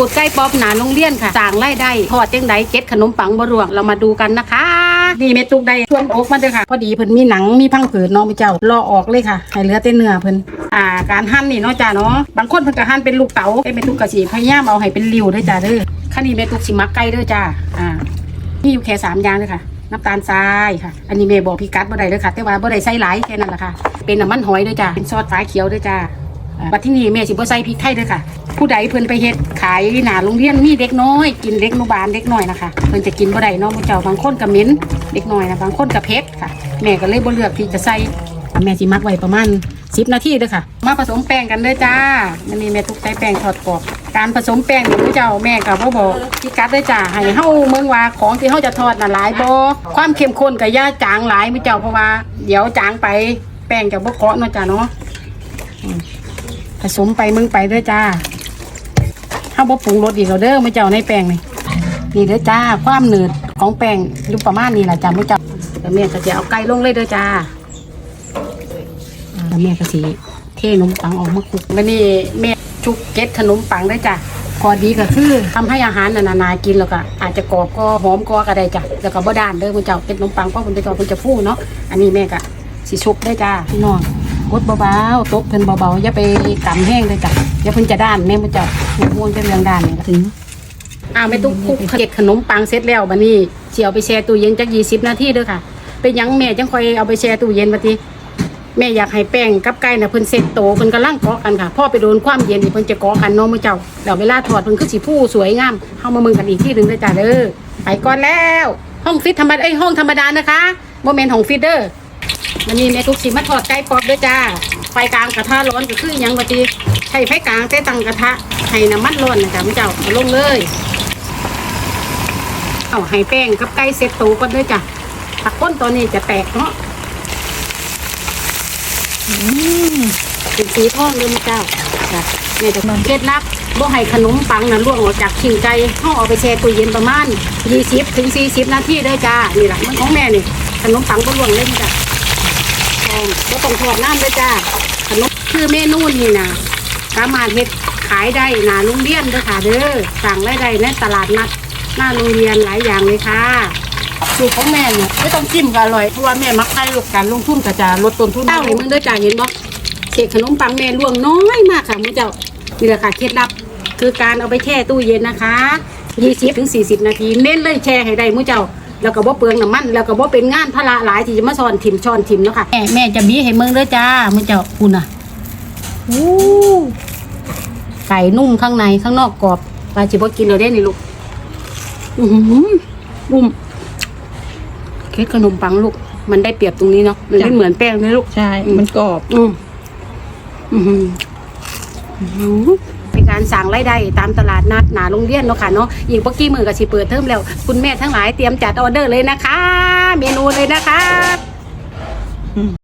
สูตรไก่ป๊อบหนาโรงเรียนค่ะสร้างรายได้ทอดเจังไดเก็ดขนมปังบรวงเรามาดูกันนะคะ นี่เมตุกได้ช่วงอกมาเด้อค่ะ พอดีเพิ่นมีหนังมีพังผืดเน้องพี่เจ้ารอออกเลยค่ะให้เหลือแต่เนื้อเพิ่นอ่าการหั่นนี่เนาะจ้าเนาะบางคนเพิ่นก็หั่นเป็นลูกเต๋าแต่เมตุกก็สิพยายามเอาให้เป็นริ้วด้อจ้าเด้อคันนี้เมตุกสิมักไก่เด้อจ้าอ่ามีอยู่แค่สามอย่างเลยค่ะน้ำตาลทรายค่ะ อันนี้เมย์บอกพี่กัดบ่ได้เลยค่ะ แต่ว่าบ่ได้ใส่หลายแค่นั้นแหละค่ะ เป็นน้ำมันหอยด้วยจ้าเป็นซอสฟ้าเขียวด้วยจ้าบัดที่นี่แม่สิบ่ใส่พริกไทยด้วยค่ะ ผู้ใดเพิ่นไปเฮ็ดขายหน้าโรงเรียนมีเด็กน้อย กินเด็กนุบาลเด็กน้อยนะคะเพิ่นจะกินบ่ได้เนาะมื้เจ้าบางคนก็เหม็นเด็กน้อยนะบางคนก็เผ็ดค่ะ แม่ก็เลยบ่เลือกที่จะใส่แม่สิมักไว้ประมาณ10นาทีเด้อค่ะ มาผสมแป้งกันเด้อจ้ามันนี่แม่ทุกใส่แป้งทอดกรอบ การผสมแป้งนี่มื้เจ้าแม่ก็บ่บอกพี่กัดเด้อจ้าให้เฮาเมืองว่าของที่เฮาจะทอดน่ะหลายบ่ความเข้มข้นก็อย่าจางหลายมื้อเจ้าเพราะว่าเดี๋ยวจางไปแป้งจะบ่เกาะเนาะจ้าเนาะผสมไปมึงไปเด้อจ้า เฮาบ่ปรุงรสอีกแล้วเด้อมื้อเจ้าในแป้งนี่นี่เด้อจ้าความหนืดของแป้งอยู่ประมาณนี้ล่ะจ้ามื้อเจ้าแล้วแม่ก็จะเอาไก่ลงเลยเด้อจ้าอ่าแล้วแม่ก็สีเทขนมปังออกมาคลุกแล้วนี่แม่ชุกเก็ตขนมปังได้จ้ะพอดีก็คือทำให้อาหารนานาๆกินแล้วก็อาจจะกรอบก็หอมก็ก็ได้จ้ะแล้วก็บ่ด้านเด้อคุณเจ้าเก็ตขนมปังเพราะคุณจะจอคุณจะฟูเนาะอันนี้แม่ก็สิชุบได้จ้าพี่น้องกดเบาๆตบเพิ่นเบาๆอย่าไปกำแห้งเลยจ้ะ อย่าเพิ่นจะด้านแม่คุณเจ้าห่วงจะเรื่องด้านนี่ถึงอ้าวไม่ต้องคลุกเก็ดขนมปังเสร็จแล้วบัดนี้สิเอาไปแช่ตู้เย็นจัก20นาทีเด้อค่ะเป็นหยังแม่จังค่อยเอาไปแช่ตู้เย็นบัดนี้แม่อยากให้แป้งกับไก่น่ะเพิ่นเสร็จโตเพิ่นกำลังเกาะกันค่ะพ่อไปโดนความเย็นนี่เพิ่นจะเกาะกันเนาะมื้อเจ้าเดี๋ยวเวลาถอดเพิ่นคือสิผู้สวยงามเฮามามึงกันอีกที่หนึงเด้อจ้าเด้อไปก่อนแล้ว ห้องฟิตธรรมดาเอ้ยห้องธรรมดานะคะบ่แม่นห้องฟิตเด้อวันนี้แม่ทุกสิมาทอดไก่ป๊อบเด้อจ้าไฟกลางกระทะร้อนก็คือหยังบัดนี้ ใช้ไฟกลางแต่ตังกระทะให้น้ำมันร้อนนะจ้ะมื้อเจ้าเอาลงเลย เอาให้แป้งกับไก่เสร็จโตก่อนเด้อจ้ะถ้าคนตอนนี้จะแตกเนาะเป็นสีทองเลยมั้งเจ้าจ้ะแม่จะเคล็ดลับบ่ให้ขนมปังน่ะล่วงออกจากขิงไก่ห้องเอาไปแช่ตู้เย็นประมาณ20ถึง40นาทีเด้อจ้านี่แหละมันของแม่นี่ขนมปังก็ล่วงเล่นจ้ะทองบ่ต้องทอดน้ำเด้อจ้าขนมคือเมนูนี่นะ สามารถเฮ็ดขายได้หน้าโรงเรียนเด้อค่ะเด้อสั่งรายได้ในตลาดนัดหน้าโรงเรียนหลายอย่างเลยค่ะสูตรของแม่เนี่ยไม่ต้องจิ้มก็อร่อยเพราะว่าแม่มักให้ลูกการลงทุนก็จะลดต้นทุนเต้าเลยมึงเด้อจ้าเห็นบ่เศษขนมปังแม่ล่วงน้อยมากค่ะมึงเจ้านี่แหละค่ะเคล็ดลับคือการเอาไปแช่ตู้เย็นนะคะ20ถึง40 นาทีเน้นเลยแช่ให้ได้มึงเจ้า แล้วก็บ่เปลืองน้ำมัน แล้วก็บ่เป็นงานพละหลายที่จะมาสอนถิ่มช้อนถิ่มเนาะค่ะแม่แม่จะบีให้เมืองเด้อจ้ามึงเจ้าคุณน่ะ อู้ไก่นุ่มข้างในข้างนอกกรอบปลาจิบ่กินเราได้นี่ลูกอือหือบุ้มเค้กขนมปังลูก มันได้เปรียบตรงนี้เนาะมันไม่เหมือนแป้งเลยลูกใช่ มันกรอบ อืมอือหืออื้อหือเป็นการสั่งรายได้ตามตลาดนัดหนาโรงเรียนเนาะค่ะเนาะยิงปกกี้มือกับสิเปิดเทอมแล้ว คุณแม่ทั้งหลายเตรียมจัดออเดอร์เลยนะคะ เมนูเลยนะคะ